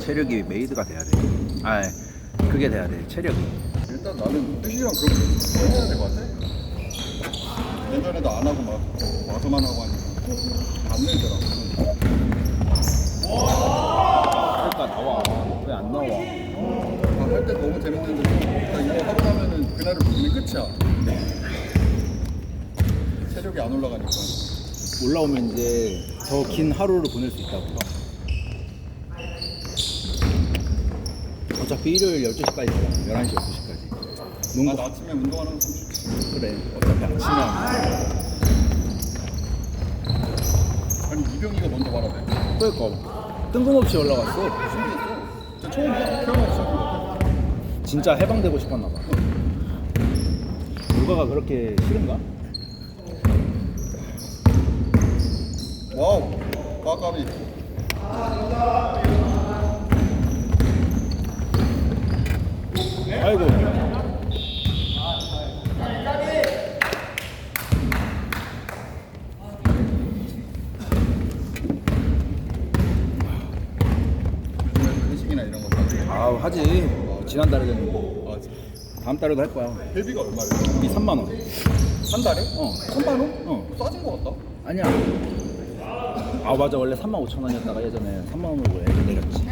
체력이 메이드가 돼야 돼. 아, 그게 돼야 돼. 체력이. 일단 나는 휴식이랑 그런 거 해야 될 것 같아. 예전에도 안 하고 막 와서만 하고 하니까 안 늘더라. 그러니까 나와. 왜 안 나와? 아, 할때 너무 재밌는데 딱 이거 하고 나면은 그날을 보면 끝이야. 체력이 안 올라가니까. 올라오면 이제 더 긴 하루를 보낼 수 있다고. 어차피 일요일 12시까지 잖아. 11시, 12시까지. 아, 농구. 나 아침에 운동하는 좋지. 그래. 어차피 아침에 아니 이병이가 먼저 말하네. 그러니까 뜬금없이 올라갔어. 신기했어. 처음이야. 태어나서 진짜 해방되고 싶었나 봐. 요가가 그렇게 싫은가? 와우. 까까비. 아이고. 요즘에 회식이나 이런 거 다. 아우 하지. 지난달에 됐는데. 아. 다음 달에도 할 거야. 회비가 얼마래? 이 3만 원. 한 달에? 어. 3만 원? 어. 싸진 거 같다. 아니야. 아 맞아 원래 3만 5천 원이었다가 예전에 3만 원으로 애를 내렸지.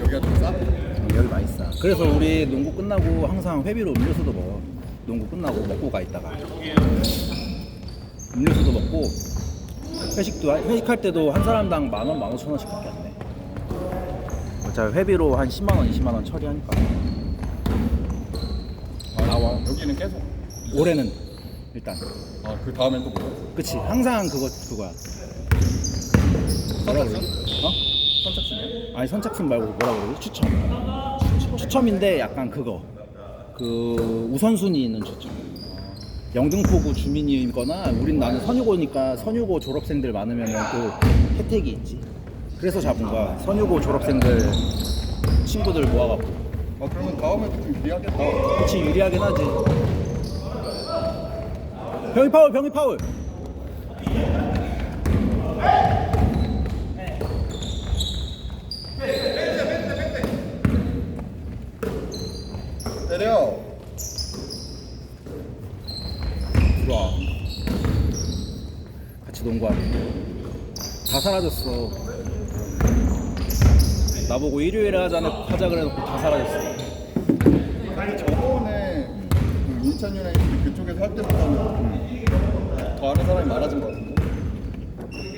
여기가 좀 싸? 어, 여기 많이 싸. 그래서 우리 농구 끝나고 항상 회비로 음료수도 먹어. 농구 끝나고 먹고 가 있다가 음료수도 먹고 회식도 하- 회식할 때도 한 사람당 만 원, 만 오천 원씩 밖에 안 내. 어차피 회비로 한 10만 원, 20만 원 처리하니까. 아, 나와. 여기는 계속. 올해는 일단. 아, 그 다음엔 또 뭐야? 그치 항상 그거 그거야. 뭐라 그러지? 어? 선착순이야? 아니 선착순 말고 뭐라 그러지? 추첨. 추첨인데 약간 그거 그 우선순위 있는 추첨. 영등포구 주민이거나 우린 나는 선유고니까 선유고 졸업생들 많으면 또 혜택이 있지. 그래서 잡은 거야. 선유고 졸업생들 친구들 모아갖고. 아, 그러면 다음에도 좀 유리하겠다. 그치 유리하긴 하지. 병이 파울, 병이 파울. 때려. 들어와. 같이 농구하고. 다 사라졌어. 나보고 일요일에 하자, 하자 그래놓고 다 사라졌어. 근데 저번에 그 인천 유나이티드 그쪽에서 할 때보다는 더 아는 사람이 많아진 것 같은데.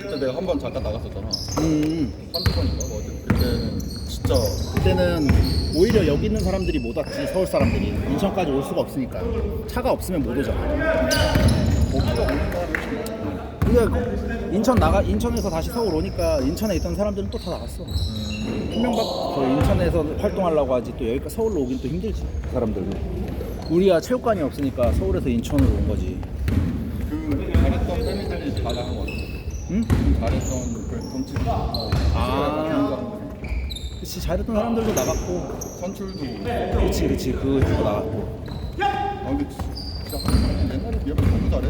그때 내가 한 번 잠깐 나갔었잖아. 음, 한두 번인가? 뭐 어쨌든 그때는 진짜 그때는 오히려 여기 있는 사람들이 못 왔지, 서울 사람들이. 인천까지 올 수가 없으니까. 차가 없으면 못 오잖아. 거기가 오는 사람이. 근데 인천 나가, 인천에서 다시 서울 오니까 인천에 있던 사람들은 또 다 나갔어. 한 명밖에 더 인천에서 활동하려고 하지 또 여기까지 서울로 오긴 또 힘들지 그 사람들도 우리가 체육관이 없으니까 서울에서 인천으로 온 거지 그 잘했던 팬들이 것 같아. 응? 그 잘했던 그 덩치 어, 아. 그치 잘했던 사람들도 나갔고 선출도 그치 그치 그 형도 나갔고 아 근데 진짜 한국 옛날에 비하면 너무 잘해.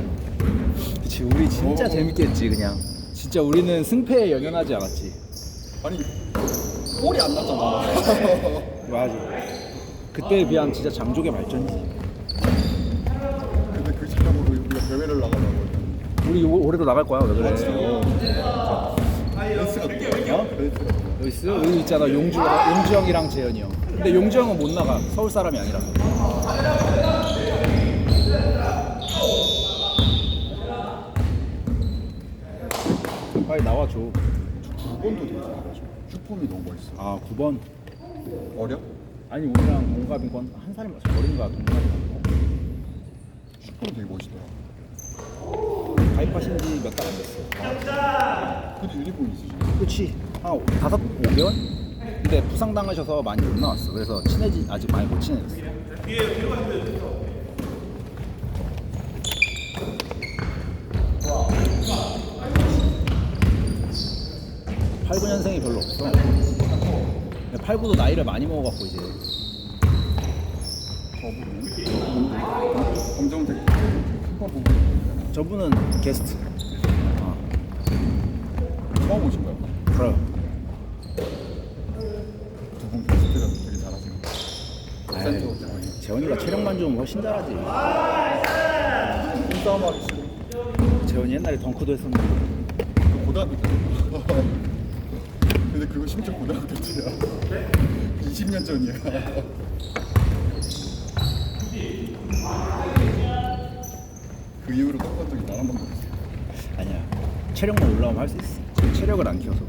그치 우리 진짜 어. 재밌게 했지 그냥 진짜 우리는 승패에 연연하지 않았지 아니 골이 안 났잖아. 맞아 그때에 비하면 진짜 장족의 발전이지 근데 그 실력으로 우리가 대회를 나가려고 우리 올- 올해도 나갈 거야 왜 그래 레이스가? 어? 레이스가? 여기 있어? 여기 있잖아 용주 용주 형이랑 재현이 형 근데 용주 형은 못 나가 서울 사람이 아니라서 빨리 나와줘 9번도 되게 슈폼이 너무 멋있어. 아 9번 어려? 아니 우리랑 동갑인 건 한 살이 어린가 동갑인가 슈폼 되게 멋있더라. 가입하신 지 몇 달 안 됐어 근데 유니폼 있으시네. 그치 한 다섯 5개월? 근데 부상당하셔서 많이 못 나왔어 그래서 친해지 아직 많이 못 친해졌어 팔 9년생이 별로 없어. 8, 9도 나이를 많이 먹어갖고 이제. 저분은 검정색 슈퍼 보고 저분은 게스트 아, 처음 오신 거야? 그럼 센터 재원이가 체력만 좀 훨씬 잘하지. 싸움 하기 싫어 재원이 옛날에 덩크도 했었는데. 고등학교 때 근데 그거 심지어 고등학교 때야 20년 전이야 그 이후로 꺾은 적이 단한 번도 없어 아니야. 체력만 올라오면 할 수 있어. 체력을 안 키워서.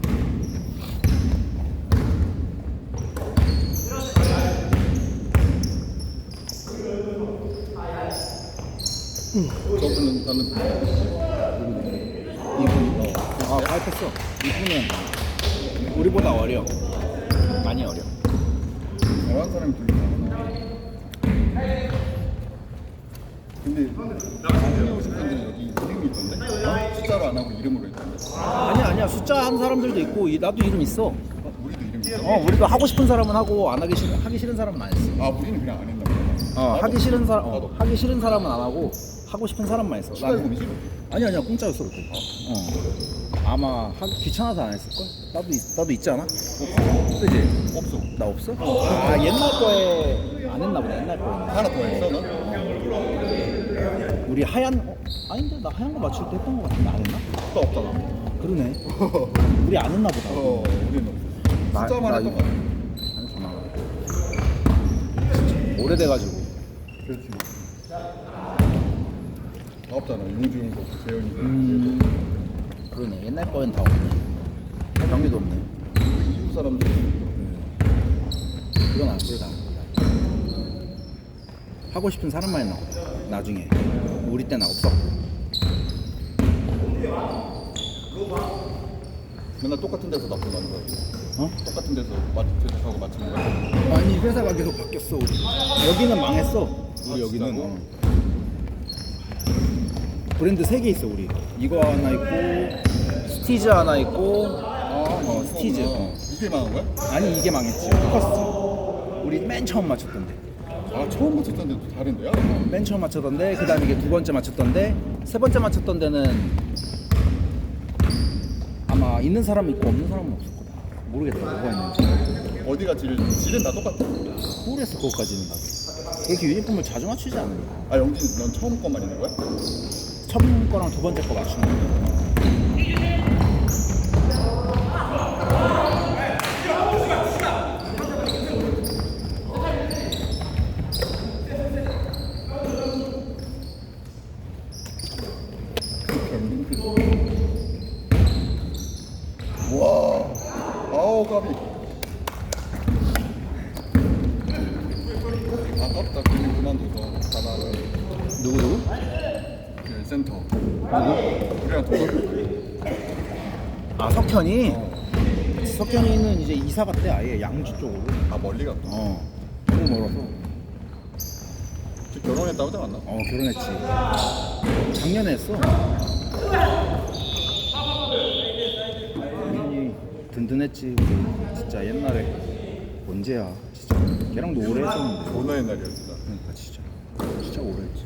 저분은 나는 이분 어. 아 가입했어. 이분은 우리보다 어려. 많이 어려. 잘하는 사람이 되게 많아 근데 강의하고 싶은 분들은 여기 이름이 있던데? 어? 숫자로 안 하고 이름으로 있던데? 아니야 아니야 숫자 한 사람들도 있고 이- 나도 이름 있어. 어? 우리도 이름 있어? 어 우리도 하고 싶은 사람은 하고 안 하기 싫은 하기 싫은 사람은 안 했어. 아 우리는 그냥 안 했나 보다 어. 하기 싫은 사람 어, 하기 싫은 사람은 안 하고 하고 싶은 사람만 했어. 시간금이지? 아니 아니야 공짜였어 그때. 어. 아마 하, 귀찮아서 안 했을 걸. 나도 있, 나도 있지 않아? 그지? 없어 나 없어? 아 옛날 거에 안 했나 보다 옛날 거에. 하나 더 했어 너? 우리 하얀 어? 아닌데 나 하얀 거 맞출 때 했던 거 같은데 안 했나? 또 없잖아 그러네. 우리 안 했나 보다. 어 우리는 없어 나- 숫자만 나 했던 거 같아. 진짜 오래돼가지고. 그렇지 다 없잖아 용준이도 재현이도 음 그러네 옛날 거엔 다 없네. 경리도 없네. 이웃 사람들 그건 안 그러다. 하고 싶은 사람만 했나 보다. 나중에 우리 때는 없었고. 맨날 똑같은 데서 납품하는 거야 어? 똑같은 데서 마트하고 맞추는 거야 아니 회사가 계속 바뀌었어 우리. 여기는 망했어. 우리 아, 여기는. 어. 브랜드 세 개 있어 우리. 이거 하나 있고 스티즈 하나 있고 아 어, 스티즈. 어. 이게 망한 거야? 아니 이게 망했지. 포커스. 우리 맨 처음 맞췄던데. 아 처음 맞췄던 데도 다른데요? 맨 처음 맞췄던데 그 다음에 이게 두 번째 맞췄던데 세 번째 맞췄던 데는 아마 있는 사람 있고 없는 사람은 없을 거다 모르겠다 누가 있는지 어디가 질 질은 다 똑같아. 모르겠어 그것까지는 나도 그렇게 유니폼을 자주 맞추지 않는다 아 영진 넌 처음 것만 있는 거야? 처음 거랑 두 번째 거 맞추는 거. 와 아우 까비 아깝다 그냥 그만둬서 가다가 누구 누구? 그 센터 우리랑 동갑 아 석현이? 어. 석현이는 이제 이사 갔대 아예 양주 쪽으로. 아 멀리 갔다? 어. 너무 멀어서? 저 결혼했다고 하지 않나? 어 결혼했지. 작년에 했어. 민이 든든했지. 우리 진짜 옛날에. 언제야? 진짜. 걔랑도 오래 했었는데. 존나 옛날이야 진짜. 그러니까 진짜. 진짜 오래 했지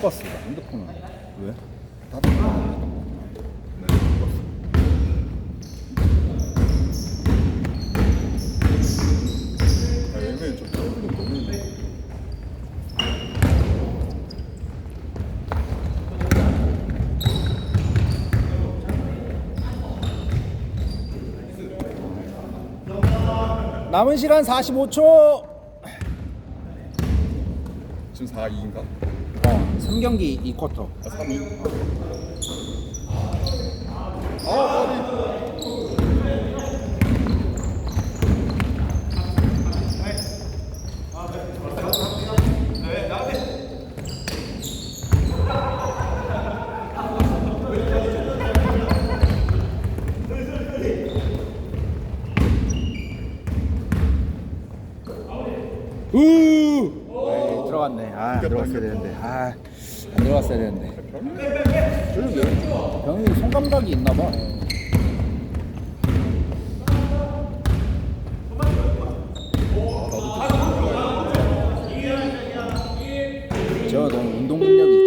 못나 핸드폰은 왜? 결혼했던 거 아, 애매해 남은 시간 45초 지금 4-2인가? 어 3경기 2쿼터 아 3-2? 아까 들어갔네. 아 들어갔어야 되는데. 아 안 들어갔어야 되는데. 병이 손 감각이 있나 봐. 제가 너무 운동 능력이